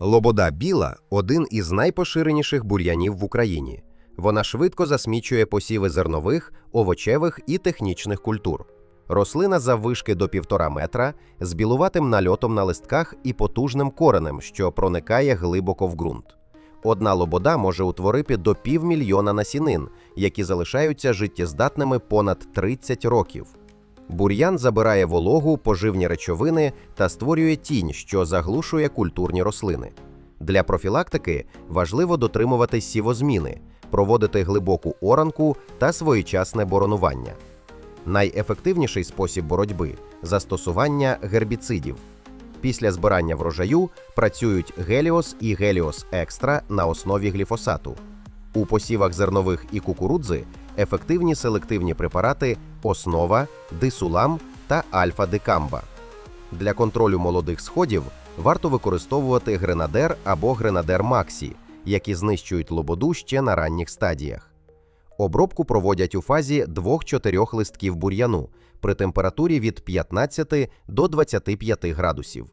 Лобода біла один із найпоширеніших бур'янів в Україні. Вона швидко засмічує посіви зернових, овочевих і технічних культур. Рослина заввишки до півтора метра з білуватим нальотом на листках і потужним коренем, що проникає глибоко в ґрунт. Одна лобода може утворити до півмільйона насінин, які залишаються життєздатними понад 30 років. Бур'ян забирає вологу, поживні речовини та створює тінь, що заглушує культурні рослини. Для профілактики важливо дотримуватись сівозміни, проводити глибоку оранку та своєчасне боронування. Найефективніший спосіб боротьби застосування гербіцидів. Після збирання врожаю працюють Геліос і Геліос Екстра на основі гліфосату. У посівах зернових і кукурудзи ефективні селективні препарати Основа, Дисулам та Альфа-Декамба. Для контролю молодих сходів варто використовувати Гренадер або Гренадер Максі, які знищують лободу ще на ранніх стадіях. Обробку проводять у фазі 2-4 листків бур'яну при температурі від 15 до 25 градусів.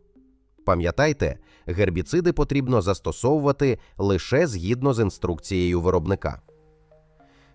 Пам'ятайте, гербіциди потрібно застосовувати лише згідно з інструкцією виробника.